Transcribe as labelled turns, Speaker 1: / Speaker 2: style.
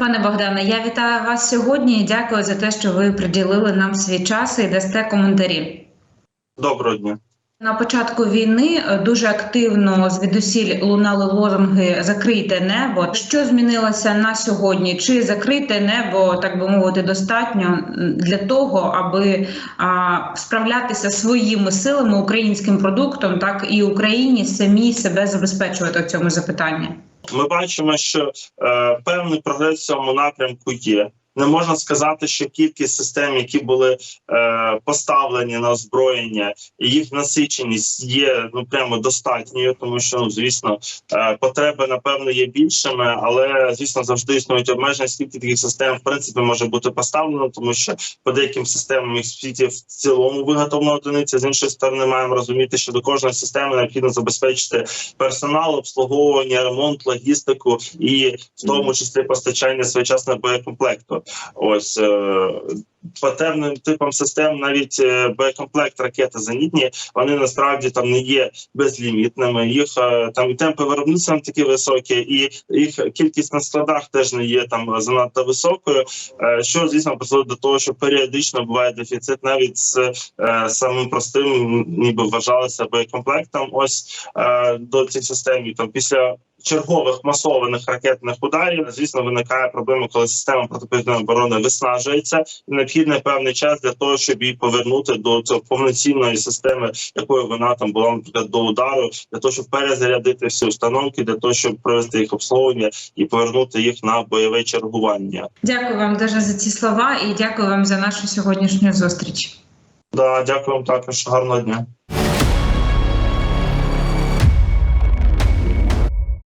Speaker 1: Пане Богдане, я вітаю вас сьогодні і дякую за те, що ви приділили нам свій час і дасте коментарі.
Speaker 2: Доброго дня.
Speaker 1: На початку війни е, дуже активно звідусіль лунали лозунги Закрийте небо. Що змінилося на сьогодні? Чи закрите небо, так би мовити, достатньо для того, аби а, справлятися своїми силами українським продуктом, так і Україні самі себе забезпечувати в цьому запитанні?
Speaker 2: Ми бачимо, що е, певний прогрес в цьому напрямку є. Не можна сказати, що кількість систем, які були е, поставлені на озброєння, їх насиченість є ну прямо достатньою, тому що ну звісно е, потреби напевно є більшими, але звісно завжди існують обмеження. Скільки таких систем в принципі може бути поставлено, тому що по деяким системам їх в світі в цілому виготовлена одиниця. З іншої сторони, маємо розуміти, що до кожної системи необхідно забезпечити персонал, обслуговування, ремонт, логістику і в тому числі постачання своєчасного боєкомплекту. Ось е, по певним типам систем, навіть е, боєкомплект ракети зенітні, вони насправді там не є безлімітними. Їх е, там і темпи виробництва такі високі, і їх кількість на складах теж не є там занадто високою. е, Що звісно призводить до того, що періодично буває дефіцит навіть з самим простим, ніби вважалося боєкомплектом. Ось до цих систем і там після. Чергових масованих ракетних ударів, звісно, виникає проблема, коли система протиповітряної оборони виснажується, і необхідний певний час для того, щоб її повернути до цього повноцінної системи, якою вона там була наприклад, до удару, для того, щоб перезарядити всі установки, для того, щоб провести їх обслуговування і повернути їх на бойове чергування.
Speaker 1: Дякую вам дуже за ці слова і дякую вам за нашу сьогоднішню зустріч.
Speaker 2: Да, дякую вам також. Гарного дня.